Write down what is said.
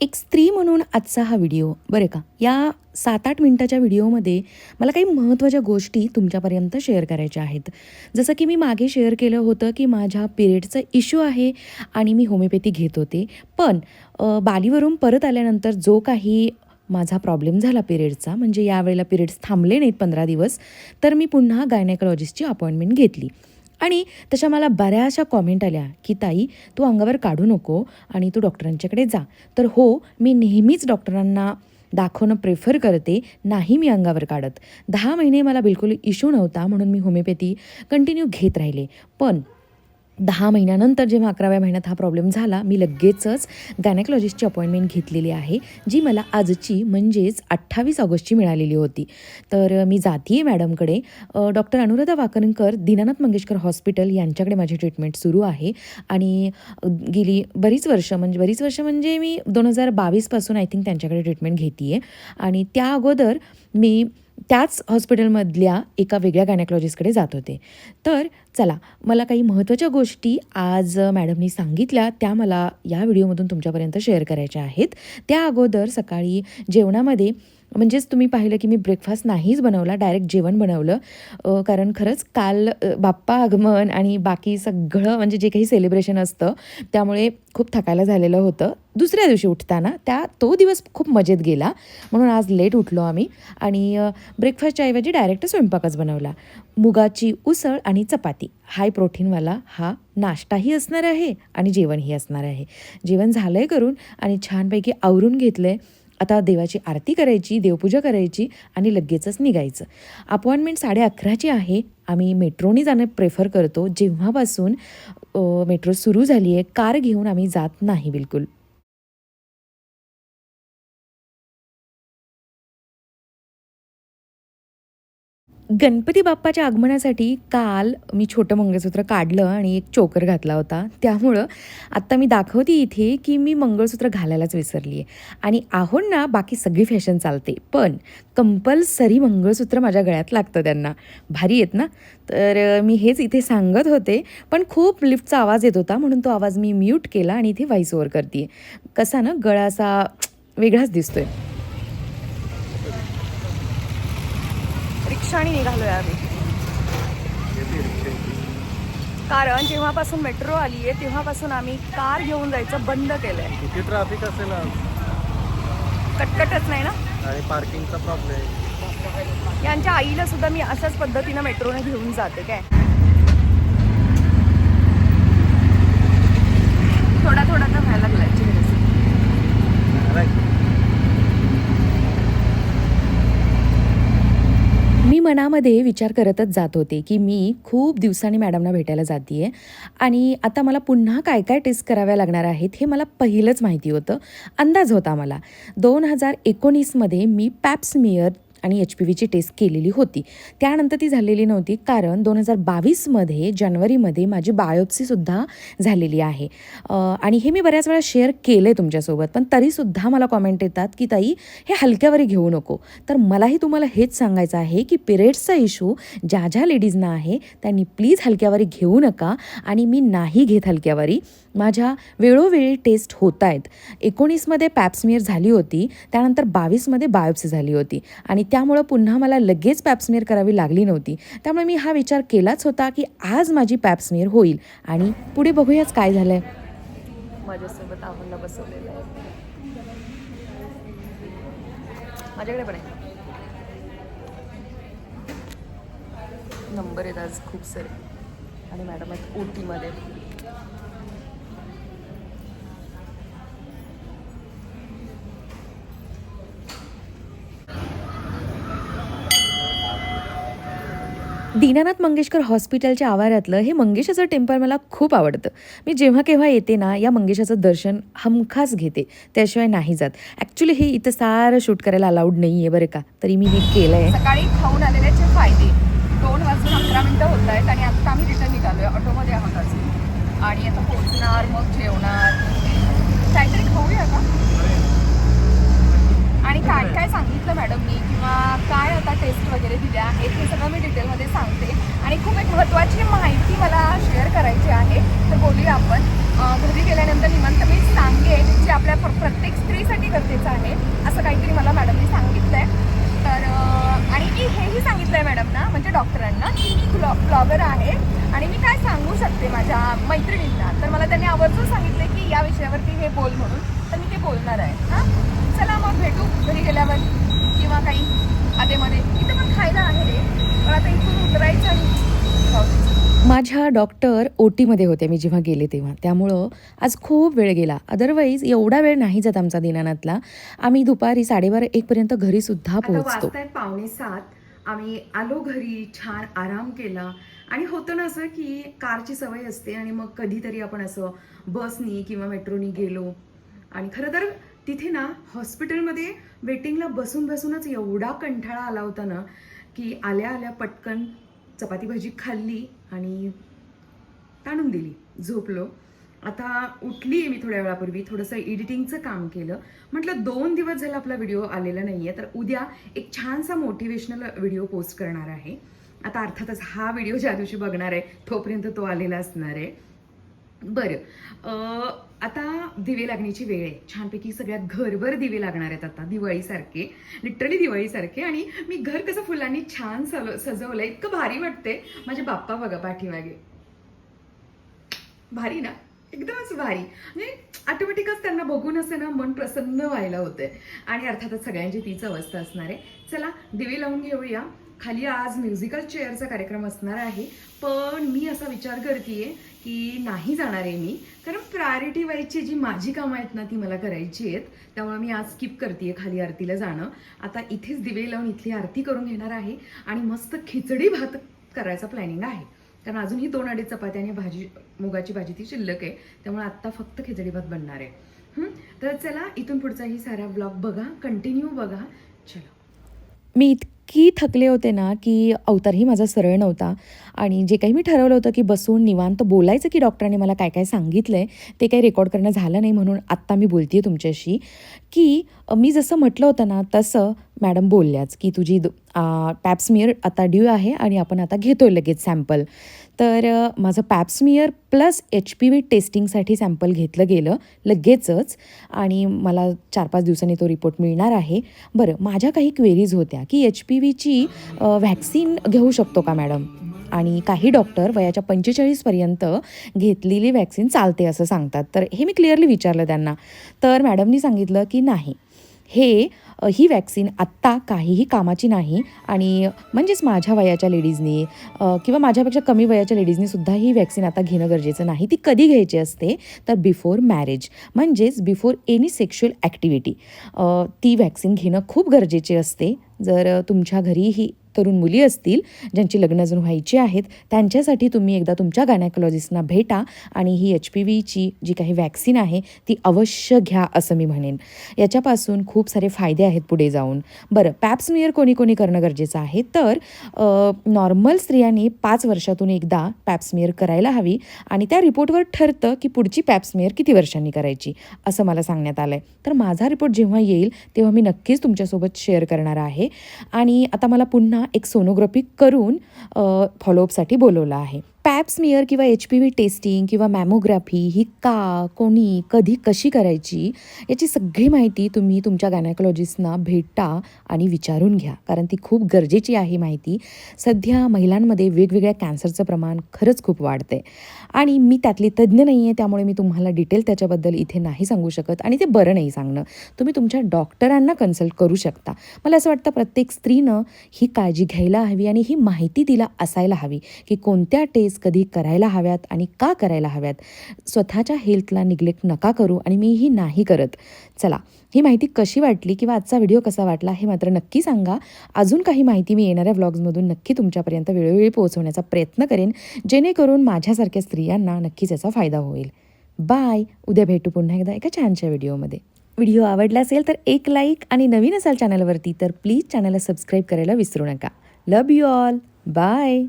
एक स्त्री म्हणून आजचा हा व्हिडिओ बरं का? या सात आठ मिनटाच्या व्हिडिओमध्ये मला काही महत्त्वाच्या गोष्टी तुमच्यापर्यंत शेअर करायच्या आहेत. जसं की मी मागे शेअर केलं होतं की माझ्या पिरियडचा इश्यू आहे आणि मी होमिओपॅथी घेत होते. पण बालीवरून परत आल्यानंतर जो काही माझा प्रॉब्लेम झाला पिरियडचा म्हणजे यावेळेला पिरियड्स थांबले नाहीत पंधरा दिवस तर मी पुन्हा गायनेकॉलॉजिस्टची अपॉइंटमेंट घेतली. आणि तशा मला बऱ्याचशा कॉमेंट आल्या की ताई तू अंगावर काढू नको आणि तू डॉक्टरांच्याकडे जा. तर हो मी नेहमीच डॉक्टरांना दाखवणं प्रेफर करते नाही मी अंगावर काढत. दहा महिने मला बिलकुल इश्यू नव्हता म्हणून मी होमिओपॅथी कंटिन्यू घेत राहिले. पण दहा महिन्यानंतर जेव्हा अकराव्या महिन्यात हा प्रॉब्लेम झाला मी लगेचच गायनेकॉलॉजिस्टची अपॉइंटमेंट घेतलेली आहे जी मला आजची म्हणजेच अठ्ठावीस ऑगस्टची मिळालेली होती. तर मी जाते आहे मॅडमकडे डॉक्टर अनुराधा वाकणकर दीनानाथ मंगेशकर हॉस्पिटल यांच्याकडे माझी ट्रीटमेंट सुरू आहे. आणि गेली बरीच वर्ष म्हणजे बरीच वर्ष म्हणजे मी दोन हजार बावीसपासून आय थिंक त्यांच्याकडे ट्रीटमेंट घेते आहे आणि त्या अगोदर मी त्याच हॉस्पिटलमधल्या एका वेगळ्या गायनेकॉलॉजिस्टकडे जात होते. तर चला मला काही महत्त्वाच्या गोष्टी आज मॅडमनी सांगितल्या त्या मला या व्हिडिओमधून तुमच्यापर्यंत शेअर करायच्या आहेत. त्या अगोदर सकाळी जेवणामध्ये म्हणजेच तुम्ही पाहिलं की मी ब्रेकफास्ट नाहीच बनवला डायरेक्ट जेवण बनवलं. कारण खरंच काल बाप्पा आगमन आणि बाकी सगळं म्हणजे जे काही सेलिब्रेशन असतं त्यामुळे खूप थकायला झालेलं होतं. दुसऱ्या दिवशी उठताना त्या तो दिवस खूप मजेत गेला. म्हणून आज लेट उठलो आम्ही आणि ब्रेकफास्टच्याऐवजी ब्रेकफास्टच्या ऐवजी डायरेक्ट स्वयंपाकच बनवला. मुगाची उसळ आणि चपाती. हाय प्रोटीनवाला हा नाश्ताही असणार आहे आणि जेवणही असणार आहे. जेवण झालं आहे करून आणि छानपैकी आवरून घेतलं आहे आता देवाची आरती करायची देवपूजा करायची आणि लगेचच निघायचं. अपॉइंटमेंट साडे अकराची आहे. आम्ही मेट्रोनी जाणं प्रेफर करतो. जेव्हापासून मेट्रो सुरू झाली आहे कार घेऊन आम्ही जात नाही बिलकुल. गणपती बाप्पाच्या आगमनासाठी काल मी छोटं मंगळसूत्र काढलं आणि एक चोकर घातला होता. त्यामुळं आत्ता मी दाखवते इथे की मी मंगळसूत्र घालायलाच विसरली आहे आणि आहोत ना बाकी सगळी फॅशन चालते. पण कंपल्सरी मंगळसूत्र माझ्या गळ्यात लागतं त्यांना. भारी आहेत ना? तर मी हेच इथे सांगत होते. पण खूप लिफ्टचा आवाज येत होता म्हणून तो आवाज मी म्यूट केला आणि इथे व्हॉइस ओव्हर करते कसा ना गळा असा वेगळाच दिसतोय. रिक्षाने निघालोय आम्ही. कारण जेव्हापासून मेट्रो आली आहे तेव्हापासून आम्ही कार घेऊन जायचं बंद केलंय. किती ट्रॅफिक असेल? कटकटच नाही ना? आणि पार्किंगचा प्रॉब्लेम यांच्या आईला सुद्धा मी अशाच पद्धतीनं मेट्रोने घेऊन जाते काय? थोडा थोडा तर व्हायला लागलाय चेहऱ्याचं. मी मनामध्ये विचार करतच जात होते की मी खूप दिवसांनी मॅडमना भेटायला जाते आहे आणि आता मला पुन्हा काय काय टेस्ट कराव्या लागणार आहेत हे मला पहिलंच माहिती होतं. अंदाज होता मला. दोन हजार एकोणीसमध्ये मी पॅप्समियर आणि एच पी व्हीची टेस्ट केलेली होती. त्यानंतर ती झालेली नव्हती कारण दोन हजार बावीसमध्ये जानेवारीमध्ये माझी बायोप्सीसुद्धा झालेली आहे. आणि हे मी बऱ्याच वेळा शेअर केलं आहे तुमच्यासोबत पण तरीसुद्धा मला कॉमेंट येतात की ताई हे हलक्यावरी घेऊ नको. तर मलाही तुम्हाला हेच सांगायचं आहे की पिरियड्सचा इशू ज्या ज्या लेडीजना आहे त्यांनी प्लीज हलक्यावरी घेऊ नका आणि मी नाही घेत हलक्यावरी. माझ्या वेळोवेळी टेस्ट होत आहेत एकोणीसमध्ये पॅप्समिअर झाली होती त्यानंतर बावीसमध्ये बायोप्सी झाली होती आणि त्यामुळं पुन्हा मला लगेच पॅप्समिअर करावी लागली नव्हती. त्यामुळे मी हा विचार केलाच होता की आज माझी पॅप्समिअर होईल. आणि पुढे बघूयाच काय झालं आहे माझ्यासोबत आव्हानला बसवलेलं आहे. माझ्याकडे पण आहे. नंबर आहेत आज खूप सारे. आणि मॅडम आहेत ओ टीमध्ये दीनानाथ मंगेशकर हॉस्पिटलच्या आवारातलं हे मंगेशाचं टेम्पल मला खूप आवडतं. मी जेव्हा केव्हा येते ना या मंगेशाचं दर्शन हमखास घेते. त्याशिवाय नाही जात. ॲक्च्युली हे इथं सारं शूट करायला अलाउड नाही आहे बरं का. तरी मी हे केलं आहे सकाळी खाऊन आलेल्याचे फायदे. दोन वाजून अकरा मिनटं होत आहेत आणि आता आम्ही रिटर्न आहे ऑटोमध्ये आहोत आज आणि आता पोहोचणार मग जेवणार. काहीतरी खाऊया का? आणि काय काय सांगितलं मॅडमनी? किंवा टेस्ट वगैरे दिल्या आहेत हे सगळं मी डिटेलमध्ये सांगते. आणि खूप एक महत्त्वाची माहिती मला शेअर करायची आहे तर बोलूया आपण. घरी गेल्यानंतर निमंत मी सांगेन जे आपल्या प्रत्येक स्त्रीसाठी गरजेचं आहे असं काहीतरी मला मॅडमनी सांगितलं आहे तर आणि मी हेही सांगितलं आहे मॅडमना म्हणजे डॉक्टरांना की मी ब्लॉ ब्लॉगर आहे. आणि मी काय सांगू शकते माझ्या मैत्रिणींना? तर मला त्यांनी आवर्जून सांगितले की या विषयावरती हे बोल म्हणून. तर मी ते बोलणार आहे. हां? चला मग भेटू घरी गेल्यावर. किंवा काही आधेमध्ये इथं पण खायला आहे रे पण आता इथून उतरायचं आणि. माझ्या डॉक्टर ओ टीमध्ये होते मी जेव्हा गेले तेव्हा. त्यामुळं आज खूप वेळ गेला. अदरवाईज एवढा वेळ नाही जात आमचा दिनानाथला. आम्ही दुपारी साडेबारा एकपर्यंत घरीसुद्धा आता पोहोचतो. पावणे सात. आम्ही आलो घरी छान आराम केला. आणि होतं ना असं की कारची सवय असते आणि मग कधीतरी आपण असं बसनी किंवा मेट्रोनी गेलो. आणि खरं तर तिथे ना हॉस्पिटलमध्ये वेटिंगला बसून बसूनच एवढा कंठाळा आला होता ना की आल्या आल्या पटकन चपाती भाजी खाल्ली आणि ताणून दिली झोपलो. आता उठली आहे मी थोड्या वेळापूर्वी थोडंसं एडिटिंगचं काम केलं. म्हटलं दोन दिवस झाला आपला व्हिडिओ आलेला नाही आहे तर उद्या एक छानसा मोटिवेशनल व्हिडिओ पोस्ट करणार आहे. आता अर्थातच हा व्हिडिओ ज्या दिवशी बघणार आहे तोपर्यंत तो आलेला असणार आहे. बरं आता दिवे लागण्याची वेळ आहे. छानपैकी सगळ्यात घरभर दिवे लागणार आहेत आता दिवाळीसारखे. लिटरली दिवाळीसारखे. आणि मी घर कसं फुलांनी छान सल सजवलं इतकं भारी वाटते माझे बाप्पा बघा पाठीमागे. भारी ना? एकदमच भारी. म्हणजे ऑटोमॅटिकच त्यांना बघून असं ना मन प्रसन्न व्हायला होतंय. आणि अर्थातच सगळ्यांची तीच अवस्था असणार आहे. चला दिवे लावून घेऊया. खाली आज म्युझिकल चेअरचा कार्यक्रम असणार आहे. पण मी असा विचार करतेय की नाही जाणार आहे मी. कारण प्रायोरिटी वाईजची जी माझी कामं आहेत ना ती मला करायची आहेत. त्यामुळे मी आज स्किप करते खाली आरतीला जाणं. आता इथेच दिवे लावून इथली आरती करून घेणार आहे. आणि मस्त खिचडी भात करायचा प्लॅनिंग आहे. कारण अजूनही दोन अडीच चपात्या आणि भाजी मुगाची भाजी ती शिल्लक आहे. त्यामुळे आत्ता फक्त खिचडी भात बनणार आहे. तर चला इथून पुढचाही सारा ब्लॉग बघा. कंटिन्यू बघा. चला. मी इतकी थकले होते ना की अवतारही माझा सरळ नव्हता. आणि जे काही मी ठरवलं होतं की बसून निवांत बोलायचं की डॉक्टरांनी मला काय काय सांगितलं आहे ते काही रेकॉर्ड करणं झालं नाही म्हणून आत्ता मी बोलते आहे तुमच्याशी की मी जसं म्हटलं होतं ना तसं मॅडम बोलल्याच की तुझी पॅप्समियर आता ड्यू आहे आणि आपण आता घेतो लगेच सॅम्पल तर माझं pap smear plus H P V टेस्टिंगसाठी सॅम्पल घेतलं गेलं लगेचच. आणि मला चार पाच दिवसांनी तो रिपोर्ट मिळणार आहे. बरं माझ्या काही क्वेरीज होत्या की एच पी व्हीची व्हॅक्सिन घेऊ शकतो का मॅडम आणि काही डॉक्टर वयाच्या पंचेचाळीसपर्यंत घेतलेली व्हॅक्सिन चालते असं सांगतात. तर हे मी क्लिअरली विचारलं त्यांना. तर मॅडमनी सांगितलं की नाही हे ही वॅक्सिन आत्ता काहीही कामाची नाही आणि म्हणजेच माझ्या वयाच्या लेडीजनी किंवा माझ्यापेक्षा कमी वयाच्या लेडीजनीसुद्धा ही वॅक्सिन आता घेणं गरजेचं नाही. ती कधी घ्यायची असते? तर बिफोर मॅरेज म्हणजेच बिफोर एनी सेक्शुअल ॲक्टिव्हिटी ती वॅक्सिन घेणं खूप गरजेचे असते. जर तुमच्या घरी ही तरुण मुली असतील ज्यांची लग्न अजून व्हायची आहेत त्यांच्यासाठी तुम्ही एकदा तुमच्या गायनॅकोलॉजिस्टना भेटा आणि ही एच पी व्हीची जी काही वॅक्सिन आहे ती अवश्य घ्या असं मी म्हणेन. याच्यापासून खूप सारे फायदे आहेत पुढे जाऊन. बरं पॅप्समियर कोणी कोणी करणं गरजेचं आहे तर नॉर्मल स्त्रियांनी पाच वर्षातून एकदा पॅप्समियर करायला हवी आणि त्या रिपोर्टवर ठरतं की पुढची पॅप्समियर किती वर्षांनी करायची असं मला सांगण्यात आलं आहे तर माझा रिपोर्ट जेव्हा येईल तेव्हा मी नक्कीच तुमच्यासोबत शेअर करणार आहे. आणि आता मला पुन्हा एक सोनोग्राफी करून फॉलोअपसाठी बोलवलं आहे. पॅप्समियर किंवा एच पी व्ही टेस्टिंग किंवा मॅमोग्राफी ही का कोणी कधी कशी करायची याची सगळी माहिती तुम्ही तुमच्या गायनायकॉलॉजिस्टना भेटा आणि विचारून घ्या. कारण ती खूप गरजेची आहे माहिती. सध्या महिलांमध्ये वेगवेगळ्या कॅन्सरचं प्रमाण खरंच खूप वाढते आणि मी त्यातली तज्ज्ञ नाही आहे त्यामुळे मी तुम्हाला डिटेल त्याच्याबद्दल इथे नाही सांगू शकत आणि ते बरं नाही सांगणं. तुम्ही तुमच्या डॉक्टरांना कन्सल्ट करू शकता. मला असं वाटतं प्रत्येक स्त्रीनं ही काळजी घ्यायला हवी आणि ही माहिती तिला असायला हवी की कोणत्या टेस्ट कधी करायला हव्यात आणि का करायला हव्यात? स्वतःच्या हेल्थला निग्लेक्ट नका करू आणि मी ही नाही करत. चला ही माहिती कशी वाटली किंवा आजचा व्हिडिओ कसा वाटला हे मात्र नक्की सांगा. अजून काही माहिती मी येणाऱ्या व्लॉग्समधून नक्की तुमच्यापर्यंत वेळोवेळी पोहोचवण्याचा प्रयत्न करेन. जेणेकरून माझ्यासारख्या स्त्रियांना नक्कीच याचा फायदा होईल. बाय उद्या भेटू पुन्हा एकदा एका छानशा व्हिडिओमध्ये व्हिडिओ आवडला असेल तर एक लाईक आणि नवीन असाल चॅनलवरती तर प्लीज चॅनलला सबस्क्राईब करायला विसरू नका. लव यू ऑल बाय